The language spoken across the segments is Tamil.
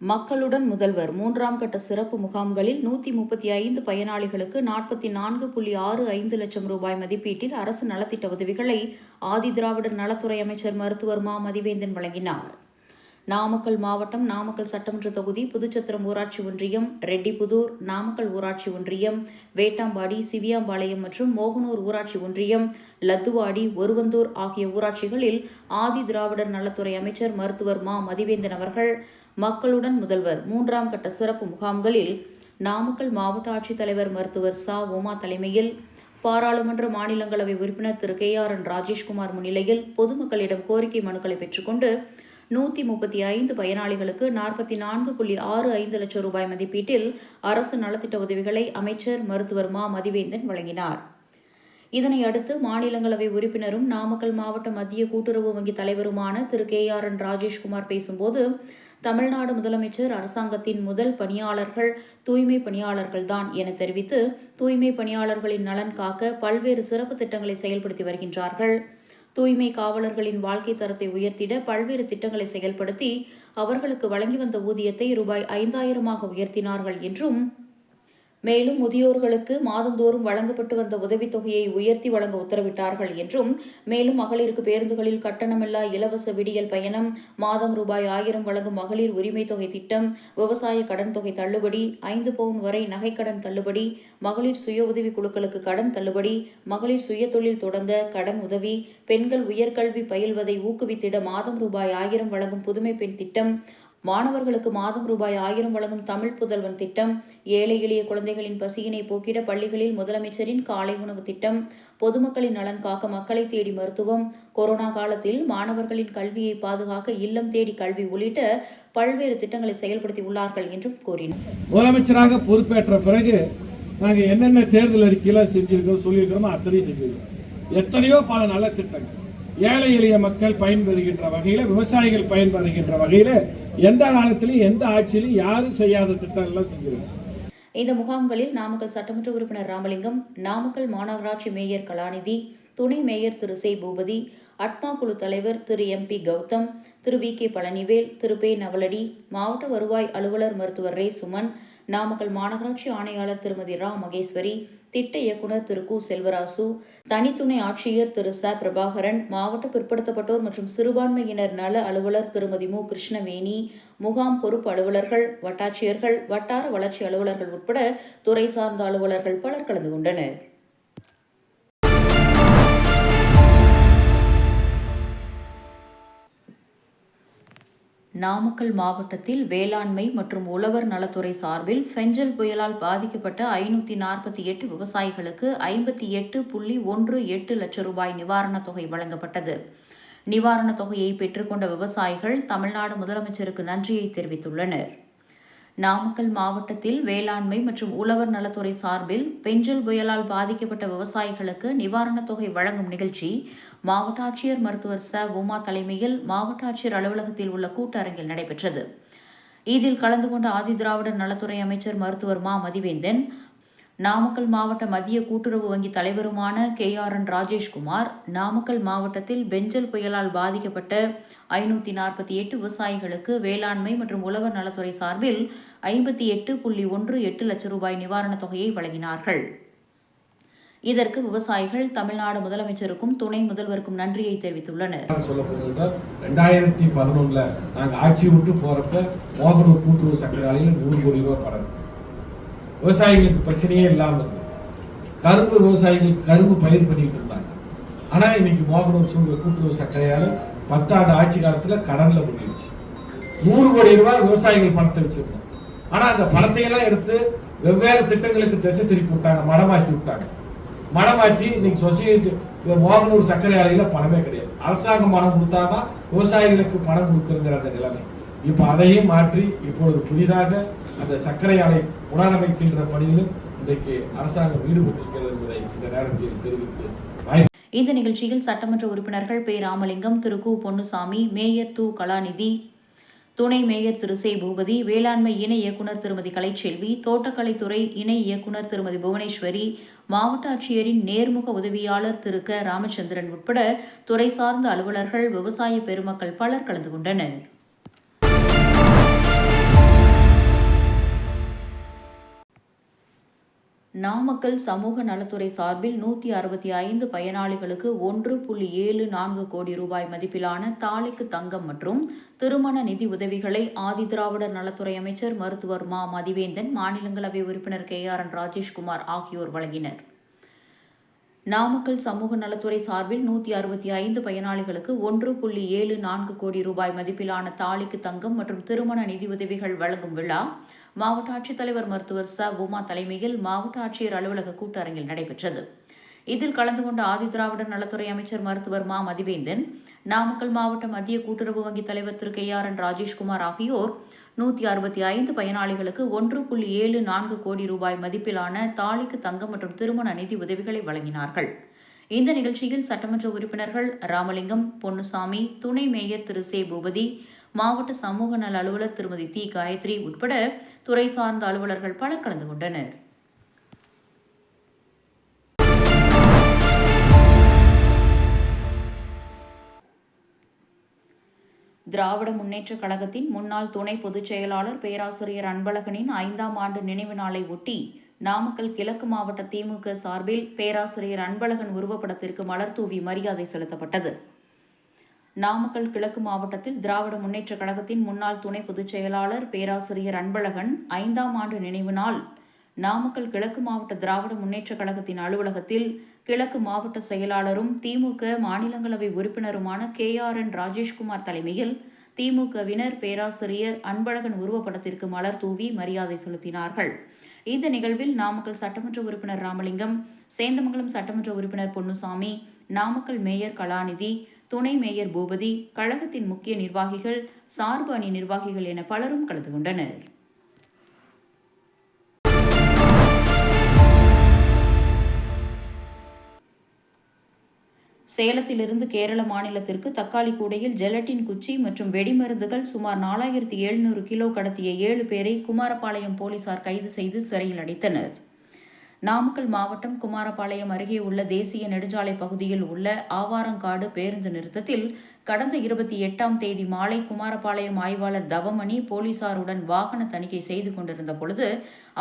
மக்களுடன் முதல்வர். மூன்றாம் கட்ட சிறப்பு முகாம்களில் நூற்றி முப்பத்தி ஐந்து பயனாளிகளுக்கு நாற்பத்தி நான்கு புள்ளி ஆறு ஐந்து லட்சம் ரூபாய் மதிப்பீட்டில் அரசு நலத்திட்ட உதவிகளை ஆதிதிராவிடர் நலத்துறை அமைச்சர் மருத்துவர் மா. மதிவேந்தன் வழங்கினார். நாமக்கல் மாவட்டம் நாமக்கல் சட்டமன்ற தொகுதி புதுச்சத்திரம் ஊராட்சி ஒன்றியம் ரெட்டிபுதூர் நாமக்கல் ஊராட்சி ஒன்றியம் வேட்டாம்பாடி சிவியாம்பாளையம் மற்றும் மோகனூர் ஊராட்சி ஒன்றியம் லத்துவாடி ஒருவந்தூர் ஆகிய ஊராட்சிகளில் ஆதி திராவிடர் நலத்துறை அமைச்சர் மருத்துவர் மா. மதிவேந்தன் அவர்கள் மக்களுடன் முதல்வர் மூன்றாம் கட்ட சிறப்பு முகாம்களில் நாமக்கல் மாவட்ட ஆட்சித்தலைவர் மருத்துவர் சா. உமா தலைமையில் பாராளுமன்ற மாநிலங்களவை உறுப்பினர் Thiru. K. R. N. Rajeshkumar முன்னிலையில் பொதுமக்களிடம் கோரிக்கை மனுக்களை பெற்றுக்கொண்டு நூற்றி முப்பத்தி ஐந்து பயனாளிகளுக்கு நாற்பத்தி நான்கு புள்ளி ஆறு ஐந்து லட்சம் ரூபாய் மதிப்பீட்டில் அரசு நலத்திட்ட உதவிகளை அமைச்சர் மருத்துவர் மா மதிவேந்தன் வழங்கினார். இதனை அடுத்து மாநிலங்களவை உறுப்பினரும் நாமக்கல் மாவட்ட மத்திய கூட்டுறவு வங்கி தலைவருமான Thiru. K. R. N. Rajeshkumar பேசும்போது தமிழ்நாடு முதலமைச்சர் அரசாங்கத்தின் முதல் பணியாளர்கள் தூய்மை பணியாளர்கள்தான் என தெரிவித்து தூய்மை பணியாளர்களின் நலன் காக்க பல்வேறு சிறப்பு திட்டங்களை செயல்படுத்தி வருகின்றார்கள். தூய்மை காவலர்களின் வாழ்க்கை தரத்தை உயர்த்திட பல்வேறு திட்டங்களை செயல்படுத்தி அவர்களுக்கு வழங்கி வந்த ஊதியத்தை ரூபாய் ஐந்தாயிரமாக உயர்த்தினார்கள் என்றும் மேலும் முதியோர்களுக்கு மாதந்தோறும் வழங்கப்பட்டு வந்த உதவித்தொகையை உயர்த்தி வழங்க உத்தரவிட்டார்கள் என்றும் மேலும் மகளிருக்கு பேருந்துகளில் கட்டணமில்லா இலவச விடியல் பயணம் மாதம் ரூபாய் ஆயிரம் வழங்கும் மகளிர் உரிமை தொகை திட்டம் விவசாய கடன் தொகை தள்ளுபடி ஐந்து பவுன் வரை நகைக்கடன் தள்ளுபடி மகளிர் சுய உதவி குழுக்களுக்கு கடன் தள்ளுபடி மகளிர் சுய தொழில் தொடங்க கடன் உதவி பெண்கள் உயர்கல்வி பயில்வதை ஊக்குவித்திட மாதம் ரூபாய் ஆயிரம் வழங்கும் புதுமை பெண் திட்டம் மாணவர்களுக்கு மாதம் ரூபாய் ஆயிரம் வழங்கும் தமிழ் புதல்வன் திட்டம் ஏழை எளிய குழந்தைகளின் பசியினை போக்கிட பள்ளிகளில் முதலமைச்சரின் காலை உணவு திட்டம் பொதுமக்களின் நலன் காக்க மக்களை தேடி மருத்துவம் கொரோனா காலத்தில் மாணவர்களின் கல்வியை பாதுகாக்க இல்லம் தேடி கல்வி உள்ளிட்ட பல்வேறு திட்டங்களை செயல்படுத்தி உள்ளார்கள் என்றும் கூறினார். முதலமைச்சராக பொறுப்பேற்ற பிறகு நாங்கள் என்னென்ன தேர்தல் அறிக்கையில் செஞ்சிருக்கிறோம் சொல்லியிருக்கிறோமோ அத்தனையும் செஞ்சிருக்கிறோம். எத்தனையோ பல நல்ல திட்டங்கள். ஏழை எளிய மக்கள் பயன்பெறுகின்ற வகையில் விவசாயிகள் பயன்பெறுகின்ற வகையில் எந்த காலத்திலையும் எந்த ஆட்சியிலையும் யாரும் செய்யாத திட்டங்கள்லாம் செஞ்சிருக்கோம் இந்த முகாம்களில் நாமக்கல் சட்டமன்ற உறுப்பினர் ராமலிங்கம் நாமக்கல் மாநகராட்சி மேயர் கலாநிதி துணை மேயர் திரு சே. பூபதி அட்மா குழு தலைவர் Thiru M. P. Gautham Thiru V. K. Palanivel Thiru. பே. நவலடி மாவட்ட வருவாய் அலுவலர் மருத்துவர் ரே. சுமன் நாமக்கல் மாநகராட்சி ஆணையாளர் திருமதி ரா. மகேஸ்வரி திட்ட இயக்குநர் திரு. கு. செல்வராசு தனித்துணை ஆட்சியர் திரு. ச. பிரபாகரன் மாவட்ட பிற்படுத்தப்பட்டோர் மற்றும் சிறுபான்மையினர் நல அலுவலர் திருமதி மு. கிருஷ்ணவேணி முகாம் பொறுப்பு அலுவலர்கள் வட்டாட்சியர்கள் வட்டார வளர்ச்சி அலுவலர்கள் உட்பட துறை சார்ந்த அலுவலர்கள் பலர் கலந்து கொண்டனர். நாமக்கல் மாவட்டத்தில் வேளாண்மை மற்றும் உழவர் நலத்துறை சார்பில் ஃபெஞ்சல் புயலால் பாதிக்கப்பட்ட ஐநூற்றி நாற்பத்தி எட்டு விவசாயிகளுக்கு ஐம்பத்தி எட்டு புள்ளி ஒன்று எட்டு லட்சம் ரூபாய் நிவாரணத் தொகை வழங்கப்பட்டது. நிவாரணத் தொகையை பெற்றுக்கொண்ட விவசாயிகள் தமிழ்நாடு முதலமைச்சருக்கு நன்றியை தெரிவித்துள்ளனர். நாமக்கல் மாவட்டத்தில் வேளாண்மை மற்றும் உழவர் நலத்துறை சார்பில் பெஞ்சல் புயலால் பாதிக்கப்பட்ட விவசாயிகளுக்கு நிவாரணத் தொகை வழங்கும் நிகழ்ச்சி மாவட்ட ஆட்சியர் மருத்துவர் ச. உமா தலைமையில் மாவட்ட ஆட்சியர் அலுவலகத்தில் உள்ள கூட்டரங்கில் நடைபெற்றது. இதில் கலந்து கொண்ட ஆதிதிராவிடர் நலத்துறை அமைச்சர் மருத்துவர் மா. மதிவேந்தன் நாமக்கல் மாவட்ட மத்திய கூட்டுறவு வங்கி தலைவருமான K R N Rajeshkumar Namakkal மாவட்டத்தில் பெஞ்சல் புயலால் பாதிக்கப்பட்ட ஐநூற்றி நாற்பத்தி எட்டு விவசாயிகளுக்கு வேளாண்மை மற்றும் உழவர் நலத்துறை சார்பில் ஐம்பத்தி எட்டு புள்ளி ஒன்று எட்டு லட்சம் ரூபாய் நிவாரணத் தொகையை வழங்கினார்கள். இதற்கு விவசாயிகள் தமிழ்நாடு முதலமைச்சருக்கும் துணை முதல்வருக்கும் நன்றியை தெரிவித்துள்ளனர். ரெண்டாயிரத்தி பதினொன்றில் நாங்கள் ஆட்சி விட்டு போறப்ப மோகனூர் கூட்டுறவு சக்கர ஆலையில் நூறு கோடி ரூபாய் படம் விவசாயிகளுக்கு பிரச்சனையே இல்லாமல் இருந்தது கரும்பு விவசாயிகள் கரும்பு பயிர் பண்ணிட்டு இருந்தாங்க. ஆனால் இன்னைக்கு மோகனூர் சூழ்நிலை கூட்டுறவு சர்க்கரையால் பத்தாண்டு ஆட்சி காலத்தில் கடனில் முடிஞ்சிச்சு நூறு கோடி ரூபாய் விவசாயிகள் பணத்தை வச்சிருந்தோம். ஆனால் அந்த பணத்தையெல்லாம் எடுத்து வெவ்வேறு திட்டங்களுக்கு திசை திருப்பி விட்டாங்க மடமாற்றி விட்டாங்க. மடமாற்றி இன்னைக்கு சொசைட்டி மோகனூர் சர்க்கரை ஆலையில் பணமே கிடையாது. அரசாங்கம் பணம் கொடுத்தாதான் விவசாயிகளுக்கு பணம் கொடுக்குறங்கிற அந்த நிலைமை. இப்போ அதையே மாற்றி இப்பொழுது புதிதாக அந்த சர்க்கரை ஆலை புனரமைக்கின்ற பணியிலும் இன்றைக்கு அரசாங்கம் ஈடுபட்டிருக்கிறது என்பதை இந்த நேரத்தில் தெரிவித்து இந்த நிகழ்ச்சியில் சட்டமன்ற உறுப்பினர்கள் பே ராமலிங்கம் திரு. கு. பொன்னுசாமி மேயர் து. கலாநிதி துணை மேயர் திரு. சே. பூபதி வேளாண்மை இணை இயக்குநர் திருமதி கலைச்செல்வி தோட்டக்கலைத்துறை இணை இயக்குநர் திருமதி புவனேஸ்வரி மாவட்ட ஆட்சியரின் நேர்முக உதவியாளர் திரு. க. ராமச்சந்திரன் உட்பட துறை சார்ந்த அலுவலர்கள் விவசாய பெருமக்கள் பலர் கலந்து கொண்டனர். நாமக்கல் சமூக நலத்துறை சார்பில் நூற்றி அறுபத்தி ஐந்து பயனாளிகளுக்கு ஒன்று புள்ளி ஏழு நான்கு கோடி ரூபாய் மதிப்பிலான தாலிக்கு தங்கம் மற்றும் திருமண நிதி உதவிகளை ஆதிதிராவிடர் நலத்துறை அமைச்சர் மருத்துவர் மா. மதிவேந்தன் மாநிலங்களவை உறுப்பினர் கே. ஆர். என். ராஜேஷ்குமார் ஆகியோர் வழங்கினர். நாமக்கல் சமூக நலத்துறை சார்பில் நூற்றி அறுபத்தி ஐந்து பயனாளிகளுக்கு ஒன்று புள்ளி ஏழு நான்கு கோடி ரூபாய் மதிப்பிலான தாலிக்கு தங்கம் மற்றும் திருமண நிதியுதவிகள் வழங்கும் விழா மாவட்ட ஆட்சித்தலைவர் மருத்துவர் ச. உமா தலைமையில் மாவட்ட ஆட்சியர் அலுவலக கூட்டரங்கில் நடைபெற்றது. இதில் கலந்து கொண்ட ஆதிதிராவிடர் நலத்துறை அமைச்சர் மருத்துவர் மா. மதிவேந்தன் நாமக்கல் மாவட்ட மத்திய கூட்டுறவு வங்கி தலைவர் Thiru. K. R. N. Rajeshkumar ஆகியோர் நூற்றி அறுபத்தி ஐந்து பயனாளிகளுக்கு ஒன்று புள்ளி ஏழு நான்கு கோடி ரூபாய் மதிப்பிலான தாலிக்கு தங்கம் மற்றும் திருமண நிதி உதவிகளை வழங்கினார்கள். இந்த நிகழ்ச்சியில் சட்டமன்ற உறுப்பினர்கள் ராமலிங்கம் பொன்னுசாமி துணை மேயர் திரு. சே. பூபதி மாவட்ட சமூக நல அலுவலர் திருமதி தி காயத்ரி உட்பட துறை சார்ந்த அலுவலர்கள் பலர் கலந்து கொண்டனர். திராவிட முன்னேற்றக் கழகத்தின் முன்னாள் துணை பொதுச் செயலாளர் பேராசிரியர் அன்பழகனின் ஐந்தாம் ஆண்டு நினைவு நாளை ஒட்டி நாமக்கல் கிழக்கு மாவட்ட திமுக சார்பில் பேராசிரியர் அன்பழகன் உருவப்படத்திற்கு மலர் தூவி மரியாதை செலுத்தப்பட்டது. நாமக்கல் கிழக்கு மாவட்டத்தில் திராவிட முன்னேற்றக் கழகத்தின் முன்னாள் துணை பொதுச் செயலாளர் பேராசிரியர் அன்பழகன் ஐந்தாம் ஆண்டு நினைவு நாள். நாமக்கல் கிழக்கு மாவட்ட திராவிட முன்னேற்றக் கழகத்தின் அலுவலகத்தில் கிழக்கு மாவட்ட செயலாளரும் திமுக மாநிலங்களவை உறுப்பினருமான கே ஆர் என் ராஜேஷ்குமார் தலைமையில் திமுகவினர் பேராசிரியர் அன்பழகன் உருவப்படத்திற்கு மலர் தூவி மரியாதை செலுத்தினார்கள். இந்த நிகழ்வில் நாமக்கல் சட்டமன்ற உறுப்பினர் ராமலிங்கம் சேந்தமங்கலம் சட்டமன்ற உறுப்பினர் பொன்னுசாமி நாமக்கல் மேயர் கலாநிதி துணை மேயர் பூபதி கழகத்தின் முக்கிய நிர்வாகிகள் சார்பு அணி நிர்வாகிகள் என பலரும் கலந்து கொண்டனர். சேலத்திலிருந்து கேரள மாநிலத்திற்கு தக்காளி கூடையில் ஜெலட்டின் குச்சி மற்றும் வெடிமருந்துகள் சுமார் நாலாயிரத்தி எழுநூறு கிலோ கடத்திய ஏழு பேரை குமாரபாளையம் போலீசார் கைது செய்து சிறையில் அடைத்தனர். நாமக்கல் மாவட்டம் குமாரபாளையம் அருகே உள்ள தேசிய நெடுஞ்சாலை பகுதியில் உள்ள ஆவாரங்காடு பேருந்து நிறுத்தத்தில் கடந்த இருபத்தி எட்டாம் தேதி மாலை குமாரபாளையம் ஆய்வாளர் தவமணி போலீசாருடன் வாகன தணிக்கை செய்து கொண்டிருந்த பொழுது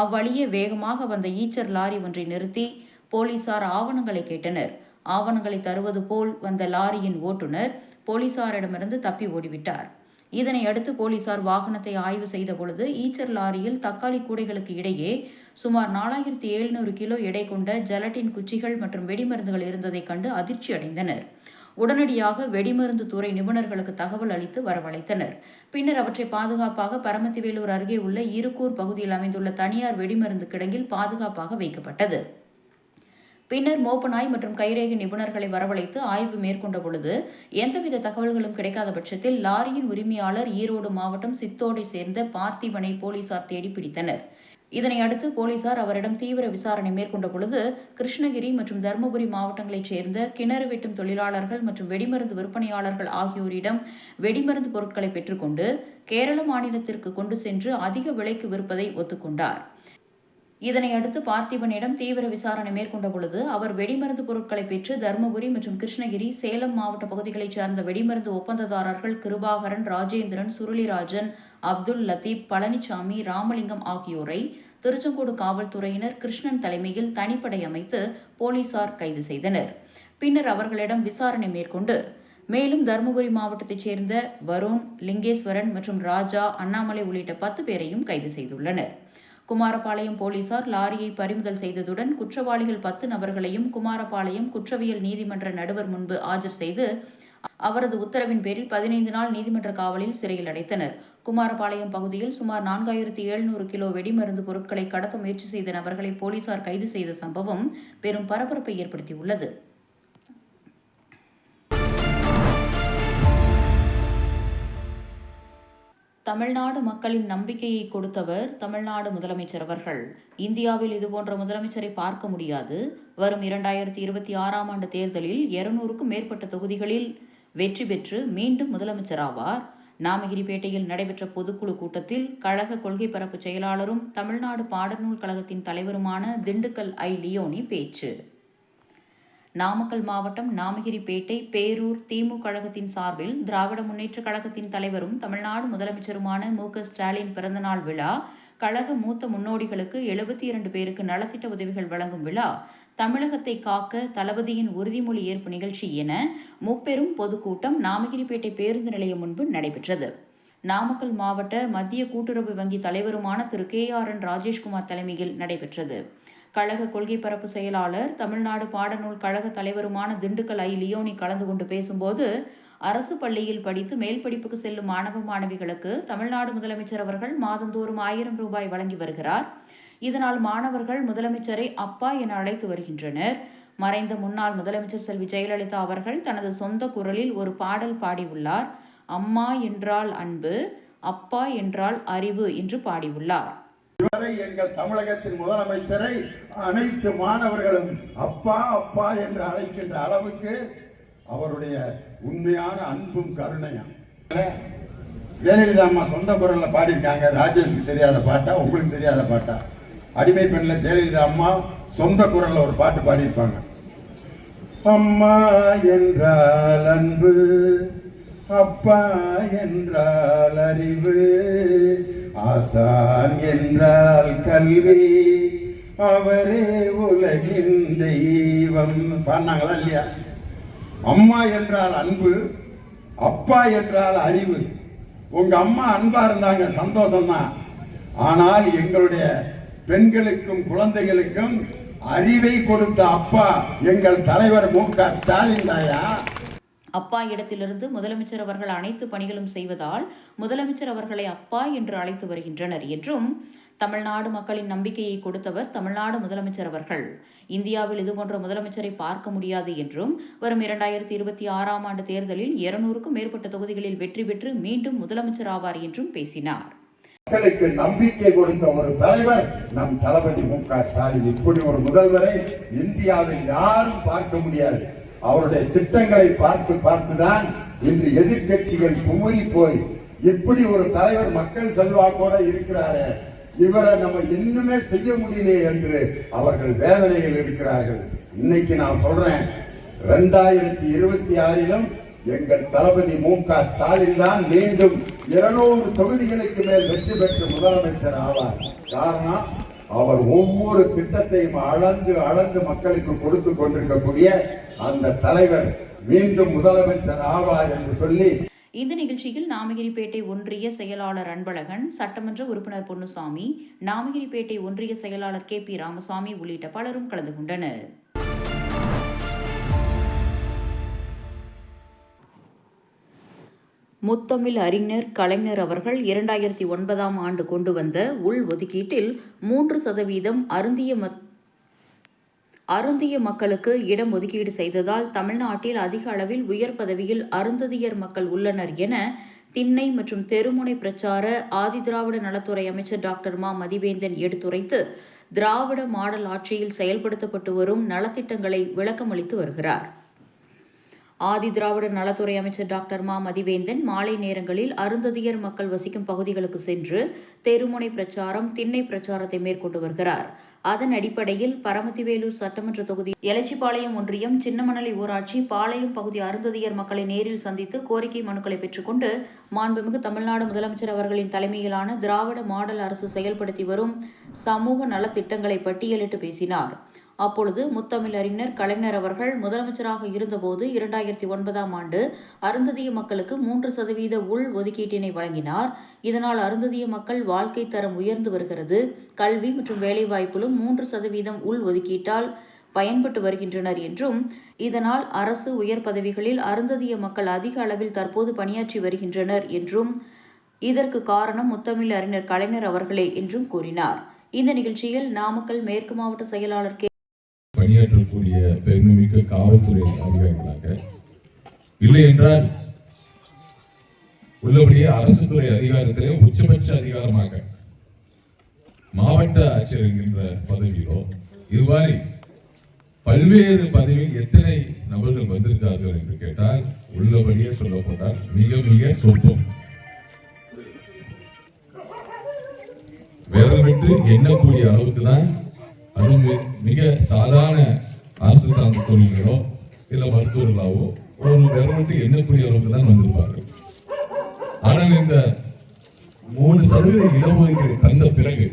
அவ்வழியே வேகமாக வந்த ஈச்சர் லாரி ஒன்றை நிறுத்தி போலீசார் ஆவணங்களை கேட்டனர். ஆவணங்களை தருவது போல் வந்த லாரியின் ஓட்டுநர் போலீசாரிடமிருந்து தப்பி ஓடிவிட்டார். இதனையடுத்து போலீசார் வாகனத்தை ஆய்வு செய்த பொழுது ஈச்சர் லாரியில் தக்காளி கூடைகளுக்கு இடையே சுமார் நாலாயிரத்தி எழுநூறு கிலோ எடை கொண்ட ஜெலட்டின் குச்சிகள் மற்றும் வெடிமருந்துகள் இருந்ததைக் கண்டு அதிர்ச்சி அடைந்தனர். உடனடியாக வெடிமருந்து துறை நிபுணர்களுக்கு தகவல் அளித்து வரவழைத்தனர். பின்னர் அவற்றை பாதுகாப்பாக பரமத்திவேலூர் அருகே உள்ள இருக்கூர் பகுதியில் அமைந்துள்ள தனியார் வெடிமருந்து கிடங்கில் பாதுகாப்பாக வைக்கப்பட்டது. பின்னர் மோப்பநாய் மற்றும் கைரேகை நிபுணர்களை வரவழைத்து ஆய்வு மேற்கொண்ட பொழுது எந்தவித தகவல்களும் கிடைக்காத பட்சத்தில் லாரியின் உரிமையாளர் ஈரோடு மாவட்டம் சித்தோடை சேர்ந்த பார்த்திபனை போலீசார் தேடி பிடித்தனர். இதனை அடுத்து போலீசார் அவரிடம் தீவிர விசாரணை மேற்கொண்ட பொழுது கிருஷ்ணகிரி மற்றும் தருமபுரி மாவட்டங்களைச் சேர்ந்த கிணறு வெட்டும் தொழிலாளர்கள் மற்றும் வெடிமருந்து விற்பனையாளர்கள் ஆகியோரிடம் வெடிமருந்து பொருட்களை பெற்றுக்கொண்டு கேரள மாநிலத்திற்கு கொண்டு சென்று அதிக விலைக்கு விற்பதை ஒத்துக்கொண்டார். இதனை அடுத்து பார்த்திபனிடம் தீவிர விசாரணை மேற்கொண்ட பொழுது அவர் வெடிமருந்து பொருட்களை பெற்று தருமபுரி மற்றும் கிருஷ்ணகிரி சேலம் மாவட்ட பகுதிகளைச் சேர்ந்த வெடிமருந்து ஒப்பந்ததாரர்கள் கிருபாகரன் ராஜேந்திரன் சுருளிராஜன் அப்துல் லத்தீப் பழனிசாமி ராமலிங்கம் ஆகியோரை திருச்செங்கோடு காவல்துறையினர் கிருஷ்ணன் தலைமையில் தனிப்படை அமைத்து போலீசார் கைது செய்தனர். பின்னர் அவர்களிடம் விசாரணை மேற்கொண்டு மேலும் தருமபுரி மாவட்டத்தைச் சேர்ந்த வருண் லிங்கேஸ்வரன் மற்றும் ராஜா அண்ணாமலை உள்ளிட்ட பத்து பேரையும் கைது செய்துள்ளனர். குமாரபாளையம் போலீசார் லாரியை பறிமுதல் செய்ததுடன் குற்றவாளிகள் பத்து நபர்களையும் குமாரபாளையம் குற்றவியல் நீதிமன்ற நடுவர் முன்பு ஆஜர் செய்து அவரது உத்தரவின் பேரில் பதினைந்து நாள் நீதிமன்ற காவலில் சிறையில் அடைத்தனர். குமாரபாளையம் பகுதியில் சுமார் நான்காயிரத்தி எழுநூறு கிலோ வெடிமருந்து பொருட்களை கடத்த முயற்சி செய்த நபர்களை போலீசார் கைது செய்த சம்பவம் பெரும் பரபரப்பை ஏற்படுத்தியுள்ளது. தமிழ்நாடு மக்களின் நம்பிக்கையை கொடுத்தவர் தமிழ்நாடு முதலமைச்சர் அவர்கள். இந்தியாவில் இதுபோன்ற முதலமைச்சரை பார்க்க முடியாது. வரும் இரண்டாயிரத்தி இருபத்தி ஆறாம் ஆண்டு தேர்தலில் இருநூறுக்கும் மேற்பட்ட தொகுதிகளில் வெற்றி பெற்று மீண்டும் முதலமைச்சர் ஆவார். நாமகிரிப்பேட்டையில் நடைபெற்ற பொதுக்குழு கூட்டத்தில் கழக கொள்கை பரப்பு செயலாளரும் தமிழ்நாடு பாடநூல் கழகத்தின் தலைவருமான திண்டுக்கல் ஐ லியோனி பேச்சு. நாமக்கல் மாவட்டம் நாமகிரிப்பேட்டை பேரூர் திமுக கழகத்தின் சார்பில் திராவிட முன்னேற்றக் கழகத்தின் தலைவரும் தமிழ்நாடு முதலமைச்சருமான மு க ஸ்டாலின் பிறந்தநாள் விழா கழக மூத்த முன்னோடிகளுக்கு எழுபத்தி இரண்டு பேருக்கு நலத்திட்ட உதவிகள் வழங்கும் விழா தமிழகத்தை காக்க தளபதியின் உறுதிமொழி ஏற்பு நிகழ்ச்சி என முப்பெரும் பொதுக்கூட்டம் நாமகிரிப்பேட்டை பேருந்து நிலையம் முன்பு நடைபெற்றது. நாமக்கல் மாவட்ட மத்திய கூட்டுறவு வங்கி தலைவருமான Thiru K R N Rajeshkumar தலைமையில் நடைபெற்றது. கழக கொள்கை பரப்பு செயலாளர் தமிழ்நாடு பாடநூல் கழக தலைவருமான திண்டுக்கல் ஐ. லியோனி கலந்து கொண்டு பேசும்போது அரசு பள்ளியில் படித்து மேல் படிப்புக்கு செல்லும் மாணவ மாணவிகளுக்கு தமிழ்நாடு முதலமைச்சர் அவர்கள் மாதந்தோறும் ஆயிரம் ரூபாய் வழங்கி வருகிறார். இதனால் மாணவர்கள் முதலமைச்சரை அப்பா என அழைத்து வருகின்றனர். மறைந்த முன்னாள் முதலமைச்சர் செல்வி ஜெயலலிதா அவர்கள் தனது சொந்த குரலில் ஒரு பாடல் பாடியுள்ளார். அம்மா என்றால் அன்பு அப்பா என்றால் அறிவு என்று பாடியுள்ளார். இதுவரை எங்கள் தமிழகத்தின் முதலமைச்சரை அனைத்து மாணவர்களும் அப்பா அப்பா என்று அழைக்கின்ற அளவுக்கு அவருடைய உண்மையான அன்பும் கருணையும். ஜெயலலிதா அம்மா சொந்த குரலில் பாடியிருக்காங்க. ராஜேஷ்க்கு தெரியாத பாட்டா? உங்களுக்கு தெரியாத பாட்டா? அடிமை பெண்ணில் ஜெயலலிதா அம்மா சொந்த குரலில் ஒரு பாட்டு பாடியிருப்பாங்க. அம்மா என்றால் அன்பு அப்பா என்றால் அறிவு ஆசான் என்றால் கல்வி அவரே உலகின் தெய்வம். பாடினாங்களா இல்லையா? அம்மா என்றால் அன்பு அப்பா என்றால் அறிவு. உங்க அம்மா அன்பா இருந்தாங்க சந்தோஷம்தான். ஆனால் எங்களுடைய பெண்களுக்கும் குழந்தைகளுக்கும் அறிவை கொடுத்த அப்பா எங்கள் தலைவர் மு க ஸ்டாலின் தாயா. அப்பா இடத்திலிருந்து முதலமைச்சர் அவர்கள் அனைத்து பணிகளும் செய்வதால் முதலமைச்சர் அவர்களை அப்பா என்று அழைத்து வருகின்றனர் என்றும் தமிழ்நாடு மக்களின் நம்பிக்கையை கொடுத்தவர் தமிழ்நாடு முதலமைச்சர் அவர்கள். இந்தியாவில் இதுபோன்ற முதலமைச்சரை பார்க்க முடியாது என்றும் வரும் இரண்டாயிரத்தி இருபத்தி ஆறாம் ஆண்டு தேர்தலில் இருநூறுக்கும் மேற்பட்ட தொகுதிகளில் வெற்றி பெற்று மீண்டும் முதலமைச்சர் ஆவார் என்றும் பேசினார். மக்களுக்கு நம்பிக்கை கொடுத்த ஒரு தலைவர் நம் தளபதி மு க ஸ்டாலின். இப்படி ஒரு முதல்வரை இந்தியாவில் யாரும் பார்க்க முடியாது. அவருடைய திட்டங்களை பார்த்து பார்த்துதான் இன்று எதிர்க்கட்சிகள் குமுறி போய் இப்படி ஒரு தலைவர் மக்கள் செல்வாக்கோட இருக்கிறாரே இவரை நம்ம இன்னுமே செய்ய முடியலையே என்று அவர்கள் வேதனையில் இருக்கிறார்கள். இன்னைக்கு நான் சொல்றேன் ரெண்டாயிரத்தி இருபத்தி ஆறிலும் எங்கள் தளபதி மு க ஸ்டாலின் தான் மீண்டும் இருநூறு தொகுதிகளுக்கு மேல் வெற்றி பெற்று முதலமைச்சர் ஆவார். காரணம் அவர் ஒவ்வொரு திட்டத்தையும் அளந்து அளந்து மக்களுக்கு கொடுத்து கொண்டிருக்கக்கூடிய அந்த தலைவர் மீண்டும் முதலமைச்சர் ஆவார் என்று சொல்லி இந்த நிகழ்ச்சியில் நாமகிரிப்பேட்டை ஒன்றிய செயலாளர் அன்பழகன் சட்டமன்ற உறுப்பினர் பொன்னுசாமி நாமகிரிப்பேட்டை ஒன்றிய செயலாளர் கே பி ராமசாமி உள்ளிட்ட பலரும் கலந்து கொண்டனர். முத்தமிழ் அறிஞர் கலைஞர் அவர்கள் இரண்டாயிரத்தி ஒன்பதாம் ஆண்டு கொண்டு வந்த உள் ஒதுக்கீட்டில் மூன்று சதவீதம் அருந்திய அருந்திய மக்களுக்கு இடம் ஒதுக்கீடு செய்ததால் தமிழ்நாட்டில் அதிக அளவில் உயர் பதவியில் அருந்ததியர் மக்கள் உள்ளனர் என திண்ணை மற்றும் தெருமுனை பிரச்சார ஆதிதிராவிட நலத்துறை அமைச்சர் டாக்டர் மா. மதிவேந்தன் எடுத்துரைத்து திராவிட மாடல் ஆட்சியில் செயல்படுத்தப்பட்டு வரும் நலத்திட்டங்களை விளக்கமளித்து வருகிறார். ஆதி திராவிட நலத்துறை அமைச்சர் டாக்டர் மா. மதிவேந்தன் மாலை நேரங்களில் அருந்ததியர் மக்கள் வசிக்கும் பகுதிகளுக்கு சென்று தெருமுனை பிரச்சாரம் திண்ணை பிரச்சாரத்தை மேற்கொண்டு வருகிறார். அதன் அடிப்படையில் பரமத்திவேலூர் சட்டமன்ற தொகுதி எலச்சிபாளையம் ஒன்றியம் சின்னமணலி ஊராட்சி பாளையம் பகுதி அருந்ததியர் மக்களை நேரில் சந்தித்து கோரிக்கை மனுக்களை பெற்றுக்கொண்டு மாண்புமிகு தமிழ்நாடு முதலமைச்சர் அவர்களின் தலைமையிலான திராவிட மாடல் அரசு செயல்படுத்தி வரும் சமூக நலத்திட்டங்களை பட்டியலிட்டு பேசினார். அப்பொழுது முத்தமிழறிஞர் கலைஞர் அவர்கள் முதலமைச்சராக இருந்தபோது இரண்டாயிரத்தி ஒன்பதாம் ஆண்டு அருந்ததிய மக்களுக்கு மூன்று சதவீத உள் ஒதுக்கீட்டினை வழங்கினார். இதனால் அருந்ததிய மக்கள் வாழ்க்கை தரம் உயர்ந்து வருகிறது. கல்வி மற்றும் வேலைவாய்ப்பிலும் மூன்று சதவீதம் உள் ஒதுக்கீட்டால் பயன்பட்டு வருகின்றனர் என்றும் இதனால் அரசு உயர் பதவிகளில் அருந்ததிய மக்கள் அதிக அளவில் தற்போது பணியாற்றி வருகின்றனர் என்றும் இதற்கு காரணம் முத்தமிழ் அறிஞர் கலைஞர் அவர்களே என்றும் கூறினார். இந்த நிகழ்ச்சியில் நாமக்கல் மேற்கு மாவட்ட செயலாளர் கே. பணியாற்றக்கூடிய பெருமைமிக்க காவல்துறை அதிகாரிகளாக. இல்லை என்றால் உள்ளபடியே அரசு துறை அதிகாரத்திலே உச்சபட்ச அதிகாரமாக மாவட்ட ஆட்சியர் என்கின்ற பதவியிலோ இதுவாரி பல்வேறு பதவியில் எத்தனை நபர்கள் வந்திருக்கார்கள் என்று கேட்டால் உள்ளபடியே சொல்லப்பட்டால் மிக மிக சொற்பம் விரல் விட்டு எண்ணக்கூடிய அளவுக்கு தான் அதுவும் மிக சாதாரண அரசு சார்ந்த தொழில்களோ இல்லை மருத்துவர்களாவோ ஒரு கவர்மெண்ட் எண்ணக்கூடிய அளவுக்கு தான் வந்திருப்பார்கள். ஆனால் இந்த மூணு சதவீத இடஒதுக்கீடு தந்த பிறகு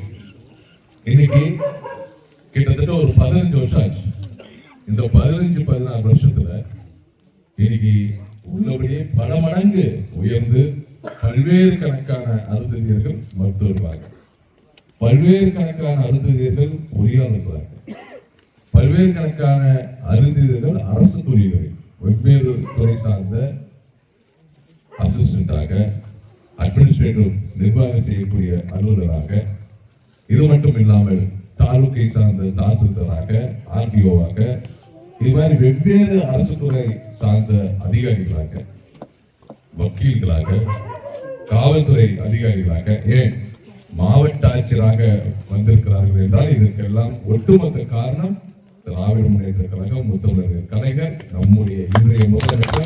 இன்னைக்கு கிட்டத்தட்ட ஒரு பதினஞ்சு வருஷம் ஆச்சு. இந்த பதினஞ்சு பதினாறு வருஷத்துல இன்னைக்கு உள்ளபடியே பல மடங்கு உயர்ந்து பல்வேறு கணக்கான அருந்ததியர்கள் மருத்துவர்களாக. பல்வேறு கணக்கான அருந்ததியர்கள் பொறியாளர்களாக பல்வேறு கணக்கான அருந்ததியர்கள் அரசு துறைகளில் வெவ்வேறு துறை சார்ந்த அசிஸ்டண்டாக அட்மினிஸ்ட்ரேட்டிவ் நிர்வாகம் செய்யக்கூடிய அலுவலராக இது மட்டும் இல்லாமல் தாலுக்கை சார்ந்த தாசில்தாராக ஆர்டிஓவாக இது மாதிரி வெவ்வேறு அரசு துறை சார்ந்த அதிகாரிகளாக வக்கீல்களாக காவல்துறை அதிகாரிகளாக ஏன் மாவட்ட ஆட்சியராக வந்திருக்கிறார்கள் என்றால் இதற்கெல்லாம் ஒட்டுமொத்த காரணம் திராவிட முன்னேற்ற கழகம் முத்தமிழர் கலைஞர் நம்முடைய இன்றைய முதலமைச்சர்.